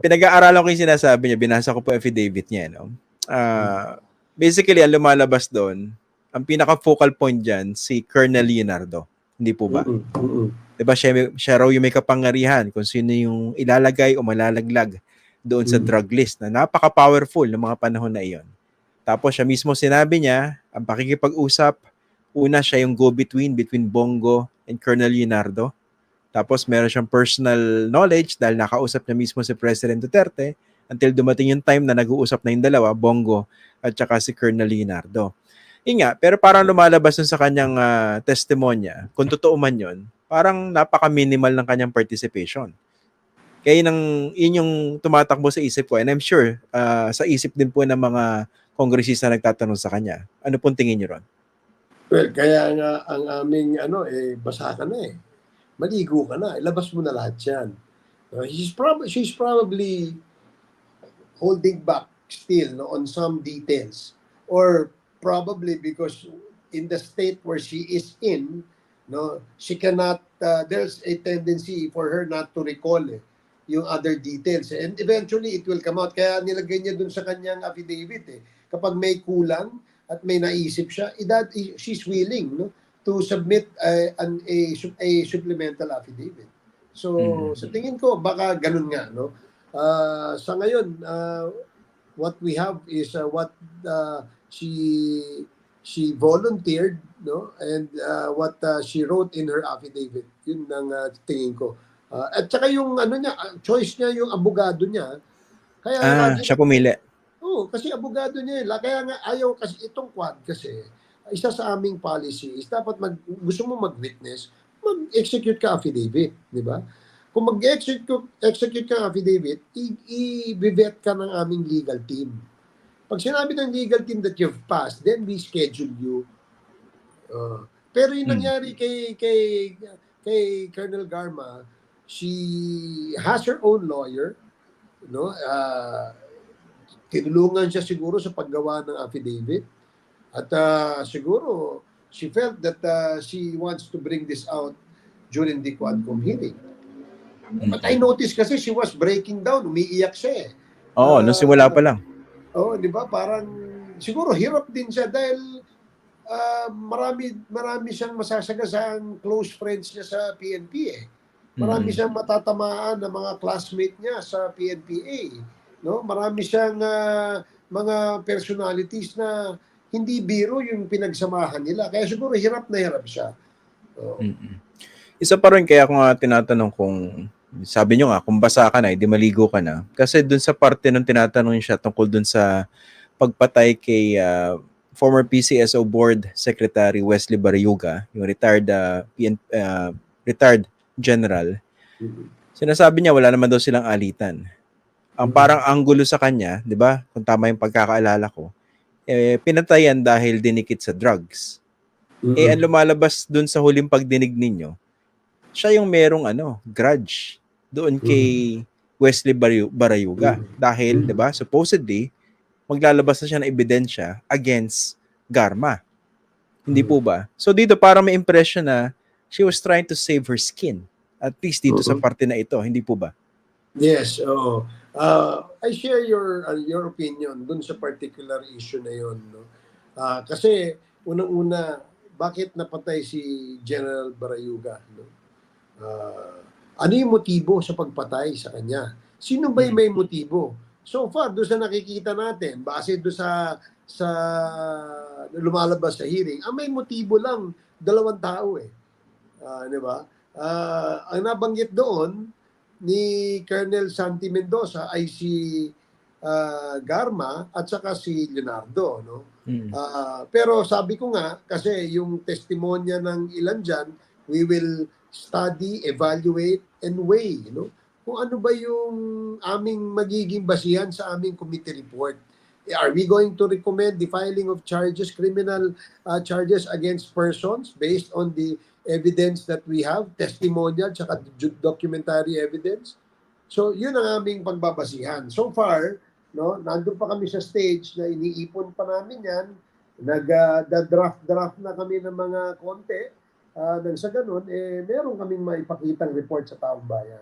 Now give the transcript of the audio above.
pinag-aaralan ko yung sinasabi niya, binasa ko po affidavit niya, no? Ah, basically, ang lumalabas doon, ang pinaka-focal point dyan, si Colonel Leonardo. Hindi po ba? Mm-mm, mm-mm. Diba siya, siya raw yung may kapangyarihan kung sino yung ilalagay o malalaglag doon sa Mm. drug list na napaka-powerful ng mga panahon na iyon. Tapos siya mismo sinabi niya, ang pakikipag-usap, una siya yung go-between between Bongo and Colonel Leonardo. Tapos meron siyang personal knowledge dahil nakausap niya mismo si President Duterte until dumating yung time na nag-uusap na yung dalawa, Bongo at saka si Colonel Leonardo. Yun pero parang lumalabas sa kanyang ah, testimonya, kung totoo man yun, parang napaka-minimal ng kanyang participation. Kaya yun, ang, yun yung tumatakbo sa isip ko. And I'm sure, ah, sa isip din po ng mga kongresista na nagtatanong sa kanya. Ano pong tingin niyo ron? Well, kaya nga ang aming ano eh basa na eh. Maligo ka na, ilabas mo na lahat 'yan. Uh, she's probably she's probably holding back still no on some details. Or probably because in the state where she is in no she cannot uh, there's a tendency for her not to recall eh, yung other details. And eventually it will come out. Kaya nilagay niya dun sa kanyang affidavit eh. Kapag may kulang at may naisip siya, that, she's willing no, to submit a, an, a, a supplemental affidavit. So, Mhm. sa tingin ko, baka ganun nga. No? Ah, sa ngayon, ah, what we have is ah, what ah, she she volunteered no and ah, what ah, she wrote in her affidavit yun ang ah, tingin ko Ah, at saka yung ano niya choice niya yung abogado niya kaya Ah, lagi- siya pumili. Oo, kasi abogado niya. eh. Kaya nga ayaw kasi itong quad kasi isa sa aming policy is dapat mag, gusto mo mag-witness, mag-execute ka affidavit, di ba? Kung mag-execute execute ka affidavit, i-vet ka ng aming legal team. Pag sinabi ng legal team that you've passed, then we schedule you. Uh, pero yung Hmm. nangyari kay kay kay Colonel Garma, she has her own lawyer, no? Uh, tinulungan siya siguro sa paggawa ng affidavit. At ah, siguro, she felt that ah, she wants to bring this out during the Quadcom hearing. But I noticed kasi she was breaking down, umiiyak siya eh. Oo, nung simula pa lang. Oo, di ba? Parang siguro hirap din siya dahil ah, marami marami siyang masasagasang close friends niya sa PNP eh. Marami Mm. siyang matatamaan ng mga classmate niya sa PNPA. No? Marami siyang ah, mga personalities na hindi biro yung pinagsamahan nila. Kaya siguro hirap na hirap siya. Oo. Mm-mm. Isa pa rin kaya ko nga tinatanong kung sabi nyo nga, kung basa ka na, hindi maligo ka na. Kasi dun sa parte nung tinatanong siya tungkol dun sa pagpatay kay ah, former PCSO Board Secretary Wesley Barayuga, yung retired ah, PN, ah, retired general, sinasabi niya wala naman daw silang alitan. Ang parang anggulo sa kanya, 'di ba? Kung tama yung pagkakaalala ko, eh pinatayan dahil dinikit sa drugs. Eh, ang lumalabas dun sa huling pagdinig ninyo, siya yung merong ano, grudge doon kay Wesley Barayu- Barayuga. Mhm. Dahil, Mhm. di ba, supposedly, maglalabas na siya ng ebidensya against Garma. Hindi po ba? So dito parang may impression na she was trying to save her skin. At least dito sa Mhm. parte na ito, hindi po ba? Yes, oo. Uh, I share your uh, your opinion dun sa particular issue na yon. No? Ah, kasi unang-una, bakit napatay si General Barayuga? No? Ah, ano yung motibo sa pagpatay sa kanya? Sino ba yung may motibo? So far, doon sa nakikita natin, base doon sa sa lumalabas sa hearing, ang may motibo lang, dalawang tao eh. Ah, di ba? Ah, ang nabanggit doon, ni Colonel Santi Mendoza ay si ah, Garma at saka si Leonardo no? Mm. Ah, pero sabi ko nga kasi yung testimonya ng ilan diyan we will study evaluate and weigh no? Kung ano ba yung aming magiging basihan sa aming committee report are we going to recommend the filing of charges criminal ah, charges against persons based on the evidence that we have, testimonial, tsaka documentary evidence. So, yun ang aming pagbabasihan. So far, no, nandun pa kami sa stage na iniipon pa namin yan. Nag-draft-draft na kami ng mga konti. Uh, nang sa ganun, eh, meron kaming maipakitang report sa taong bayan.